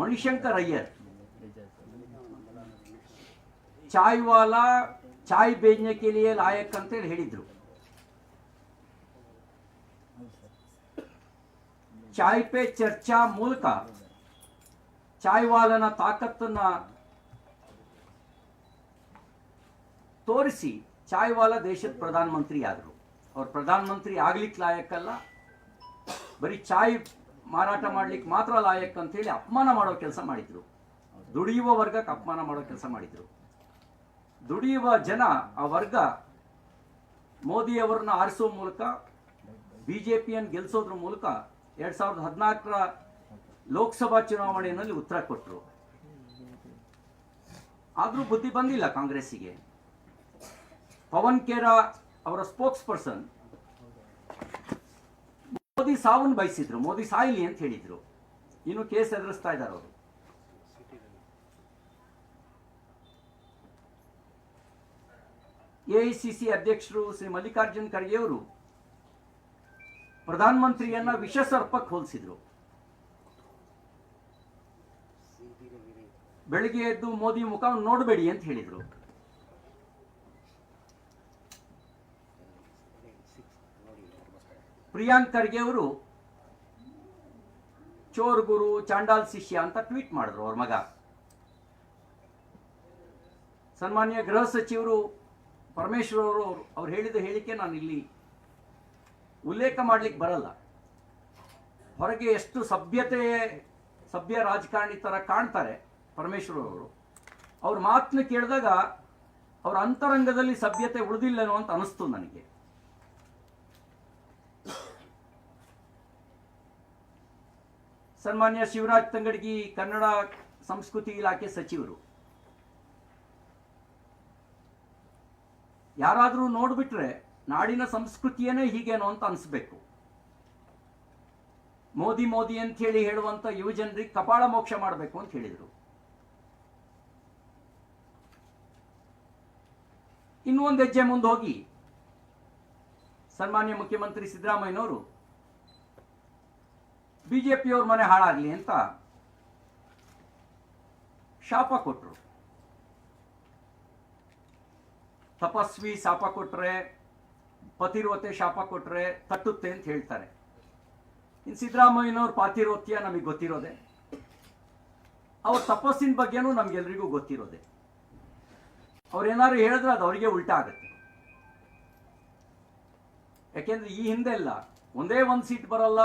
ಮಣಿಶಂಕರ್ ಅಯ್ಯರ್. ಚಾಯ್ ವಾಲಾ ಚಾಯ್ ಬೇಜ್ನೆ ಲಾಯಕ್ ಅಂತೇಳಿ ಹೇಳಿದ್ರು. ಚಾಯ್ ಪೇ ಚರ್ಚಾ ಮೂಲಕ ಚಾಯ್ ವಾಲನ ತಾಕತ್ತನ್ನ ತೋರಿಸಿ ಚಾಯ್ ವಾಲಾ ದೇಶದ ಪ್ರಧಾನಮಂತ್ರಿ ಆದರು ಅವ್ರು ಪ್ರಧಾನಮಂತ್ರಿ ಆಗ್ಲಿಕ್ಕೆ ಲಾಯಕ್ಕಲ್ಲ ಬರೀ ಚಾಯ್ ಮಾರಾಟ ಮಾಡ್ಲಿಕ್ಕೆ ಮಾತ್ರ ಲಾಯಕ್ ಅಂತ ಹೇಳಿ ಅಪಮಾನ ಮಾಡೋ ಕೆಲಸ ಮಾಡಿದ್ರು. ದುಡಿಯುವ ವರ್ಗಕ್ಕೆ ಅಪಮಾನ ಮಾಡೋ ಕೆಲಸ ಮಾಡಿದ್ರು. ದುಡಿಯುವ ಜನ ಆ ವರ್ಗ ಮೋದಿಯವರನ್ನ ಆರಿಸೋ ಮೂಲಕ, ಬಿಜೆಪಿಯನ್ನು ಗೆಲ್ಲಿಸೋದ್ರ ಮೂಲಕ ಎರಡ್ ಸಾವಿರದ ಹದಿನಾಲ್ಕರ ಲೋಕಸಭಾ ಚುನಾವಣೆಯಲ್ಲಿ ಉತ್ತರ ಕೊಟ್ಟರು ಆದರೂ ಬುದ್ಧಿ ಬಂದಿಲ್ಲ ಕಾಂಗ್ರೆಸ್ಸಿಗೆ. ಪವನ್ ಅವರ ಸ್ಪೋಕ್ಸ್ ಪರ್ಸನ್ ಮೋದಿ ಸಾವನ್ನು ಬಯಸಿದ್ರು, ಮೋದಿ ಸಾಯಿಲಿ ಅಂತ ಹೇಳಿದ್ರು. ಇನ್ನು ಕೇಸ್ ಎದುರಿಸ್ತಾ ಇದ್ದಾರೆ ಅವರು. ಎಐಸಿಸಿ ಅಧ್ಯಕ್ಷರು ಶ್ರೀ ಮಲ್ಲಿಕಾರ್ಜುನ್ ಖರ್ಗೆ ಅವರು ಪ್ರಧಾನಮಂತ್ರಿಯನ್ನ ವಿಷ ಸರ್ಪಕ್ಕೆ ಹೋಲಿಸಿದ್ರು. ಬೆಳಿಗ್ಗೆ ಎದ್ದು ಮೋದಿ ಮುಖ ನೋಡಬೇಡಿ ಅಂತ ಹೇಳಿದ್ರು. ಪ್ರಿಯಾಂಕ್ ಖರ್ಗೆ ಅವರು ಚೋರ್ ಗುರು ಚಾಂಡಾಲ್ ಶಿಷ್ಯ ಅಂತ ಟ್ವೀಟ್ ಮಾಡಿದ್ರು ಅವ್ರ ಮಗ. ಸನ್ಮಾನ್ಯ ಗೃಹ ಸಚಿವರು ಪರಮೇಶ್ವರ್ ಅವರು ಅವ್ರು ಹೇಳಿದ ಹೇಳಿಕೆ ನಾನು ಇಲ್ಲಿ ಉಲ್ಲೇಖ ಮಾಡ್ಲಿಕ್ಕೆ ಬರಲ್ಲ. ಹೊರಗೆ ಎಷ್ಟು ಸಭ್ಯತೆ, ಸಭ್ಯ ರಾಜಕಾರಣಿ ತರ ಕಾಣ್ತಾರೆ ಪರಮೇಶ್ವರ್ ಅವರು. ಅವ್ರ ಮಾತನ್ನ ಕೇಳಿದಾಗ ಅವ್ರ ಅಂತರಂಗದಲ್ಲಿ ಸಭ್ಯತೆ ಉಳಿದಿಲ್ಲನೋ ಅಂತ ಅನಿಸ್ತು ನನಗೆ. ಸನ್ಮಾನ್ಯ ಶಿವರಾಜ್ ತಂಗಡಗಿ, ಕನ್ನಡ ಸಂಸ್ಕೃತಿ ಇಲಾಖೆ ಸಚಿವರು. ಯಾರಾದರೂ ನೋಡ್ಬಿಟ್ರೆ ನಾಡಿನ ಸಂಸ್ಕೃತಿಯೇ ಹೀಗೇನೋ ಅಂತ ಅನಿಸ್ಬೇಕು. ಮೋದಿ ಮೋದಿ ಅಂತ ಹೇಳಿ ಹೇಳುವಂತ ಯುವಜನರಿಗೆ ಕಪಾಳ ಮೋಕ್ಷ ಮಾಡಬೇಕು ಅಂತ ಹೇಳಿದರು. ಇನ್ನೂ ಹೆಜ್ಜೆ ಮುಂದೆ ಹೋಗಿ ಸನ್ಮಾನ್ಯ ಮುಖ್ಯಮಂತ್ರಿ ಸಿದ್ದರಾಮಯ್ಯನವರು ಬಿಜೆಪಿಯವ್ರ ಮನೆ ಹಾಳಾಗ್ಲಿ ಅಂತ ಶಾಪ ಕೊಟ್ಟರು ತಪಸ್ವಿ ಶಾಪ ಕೊಟ್ರೆ ಪತಿರೋತೆ ಶಾಪ ಕೊಟ್ರೆ ತಟ್ಟುತ್ತೆ ಅಂತ ಹೇಳ್ತಾರೆ. ಇನ್ನು ಸಿದ್ದರಾಮಯ್ಯನವ್ರ ಪಾತಿರೋತ್ಯ ನಮಗೆ ಗೊತ್ತಿರೋದೆ. ಅವ್ರ ತಪಸ್ಸಿನ ಬಗ್ಗೆನೂ ನಮ್ಗೆಲ್ರಿಗೂ ಗೊತ್ತಿರೋದೆ. ಅವ್ರೇನಾದ್ರು ಹೇಳಿದ್ರೆ ಅದು ಅವರಿಗೆ ಉಲ್ಟಾ ಆಗುತ್ತೆ. ಯಾಕೆಂದ್ರೆ ಈ ಹಿಂದೆಲ್ಲ ಒಂದೇ ಒಂದು ಸೀಟ್ ಬರಲ್ಲ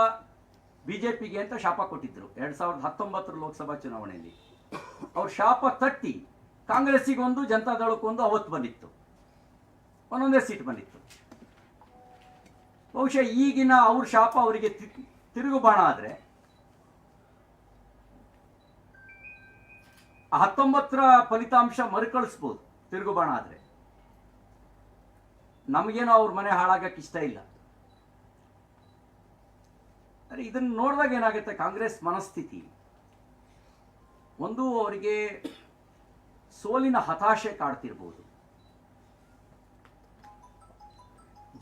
ಬಿಜೆಪಿಗೆ ಅಂತ ಶಾಪ ಕೊಟ್ಟಿದ್ರು. ಎರಡ್ ಸಾವಿರದ ಹತ್ತೊಂಬತ್ತರ ಲೋಕಸಭಾ ಚುನಾವಣೆಯಲ್ಲಿ. ಅವ್ರ ಶಾಪ ತಟ್ಟಿ ಕಾಂಗ್ರೆಸ್ಸಿಗೊಂದು ಜನತಾದಳಕ್ಕೊಂದು ಅವತ್ತು ಬಂದಿತ್ತು. ಒಂದೊಂದೇ ಸೀಟ್ ಬಂದಿತ್ತು. ಬಹುಶಃ ಈಗಿನ ಅವ್ರ ಶಾಪ ಅವರಿಗೆ ತಿರುಗು ಬಾಣ ಆದ್ರೆ ಹತ್ತೊಂಬತ್ತರ ಫಲಿತಾಂಶ ಮರುಕಳಿಸ್ಬೋದು ತಿರುಗು ಬಾಣ ಆದ್ರೆ. ನಮಗೇನೋ ಅವ್ರ ಮನೆ ಹಾಳಾಗಕ್ಕೆ ಇಷ್ಟ ಇಲ್ಲ. ಅರೆ ಇದನ್ನು ನೋಡಿದಾಗ ಏನಾಗುತ್ತೆ? ಕಾಂಗ್ರೆಸ್ ಮನಸ್ಥಿತಿ. ಒಂದು ಅವರಿಗೆ ಸೋಲಿನ ಹತಾಶೆ ಕಾಡ್ತಿರ್ಬೋದು.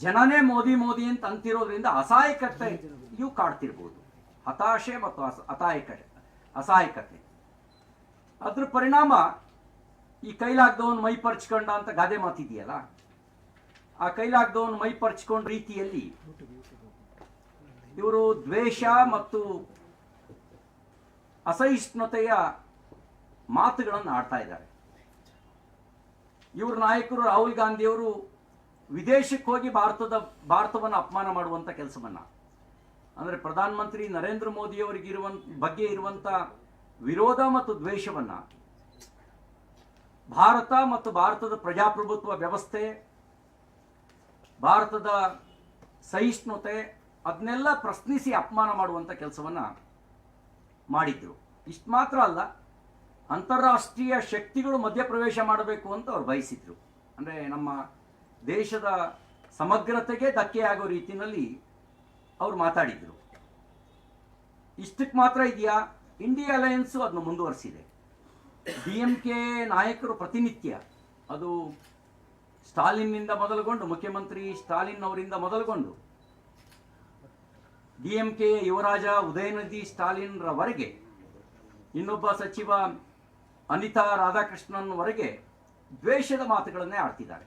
ಜನನೇ ಮೋದಿ ಮೋದಿ ಅಂತ ಅಂತಿರೋದ್ರಿಂದ ಇವು ಕಾಡ್ತಿರ್ಬೋದು. ಹತಾಶೆ ಮತ್ತು ಅಸ ಅಸಹಾಯಕತೆ ಅಸಹಾಯಕತೆ. ಅದ್ರ ಪರಿಣಾಮ ಈ ಕೈಲಾಗ್ದವನ್ ಮೈ ಪರ್ಚ್ಕೊಂಡ ಅಂತ ಗಾದೆ ಮಾತಿದೆಯಲ್ಲ? ಆ ಕೈಲಾಗ್ದವನ್ ಮೈ ಪರ್ಚ್ಕೊಂಡ ರೀತಿಯಲ್ಲಿ ಇವರು ದ್ವೇಷ ಮತ್ತು ಅಸಹಿಷ್ಣುತೆಯ ಮಾತುಗಳನ್ನು ಆಡ್ತಾ ಇದ್ದಾರೆ. ಇವ್ರ ನಾಯಕರು ರಾಹುಲ್ ಗಾಂಧಿಯವರು ವಿದೇಶಕ್ಕೆ ಹೋಗಿ ಭಾರತದ ಭಾರತವನ್ನು ಅಪಮಾನ ಮಾಡುವಂತ ಕೆಲಸವನ್ನು. ಅಂದರೆ ಪ್ರಧಾನಮಂತ್ರಿ ನರೇಂದ್ರ ಮೋದಿ ಅವರಿಗೆ ಇರುವಂತ ಬಗ್ಗೆ ಇರುವಂತ ವಿರೋಧ ಮತ್ತು ದ್ವೇಷವನ್ನು ಭಾರತ ಮತ್ತು ಭಾರತದ ಪ್ರಜಾಪ್ರಭುತ್ವ ವ್ಯವಸ್ಥೆ, ಭಾರತದ ಸಹಿಷ್ಣುತೆ ಅದನ್ನೆಲ್ಲ ಪ್ರಶ್ನಿಸಿ ಅಪಮಾನ ಮಾಡುವಂಥ ಕೆಲಸವನ್ನ ಮಾಡಿದ್ರು. ಇಷ್ಟು ಮಾತ್ರ ಅಲ್ಲ, ಅಂತಾರಾಷ್ಟ್ರೀಯ ಶಕ್ತಿಗಳು ಮಧ್ಯಪ್ರವೇಶ ಮಾಡಬೇಕು ಅಂತ ಅವ್ರು ಬಯಸಿದ್ರು. ಅಂದ್ರೆ ನಮ್ಮ ದೇಶದ ಸಮಗ್ರತೆಗೆ ಧಕ್ಕೆ ಆಗೋ ರೀತಿಯಲ್ಲಿ ಅವರು ಮಾತಾಡಿದ್ರು. ಇಷ್ಟಕ್ಕೆ ಮಾತ್ರ ಇದೆಯಾ? ಇಂಡಿಯಾ ಅಲಯನ್ಸು ಅದನ್ನು ಮುಂದುವರಿಸಿದೆ. ಡಿ ಎಂ ಕೆ ನಾಯಕರು ಪ್ರತಿನಿತ್ಯ ಅದು ಸ್ಟಾಲಿನ್ನಿಂದ ಮೊದಲುಗೊಂಡು, ಮುಖ್ಯಮಂತ್ರಿ ಸ್ಟಾಲಿನ್ ಅವರಿಂದ ಮೊದಲುಗೊಂಡು ಡಿ ಎಂ ಕೆ ಯುವರಾಜ ಉದಯನಿಧಿ ಸ್ಟಾಲಿನ್ರವರೆಗೆ ಇನ್ನೊಬ್ಬ ಸಚಿವ ಅನಿತಾ ರಾಧಾಕೃಷ್ಣನ್ವರೆಗೆ ದ್ವೇಷದ ಮಾತುಗಳನ್ನೇ ಆಡ್ತಿದ್ದಾರೆ.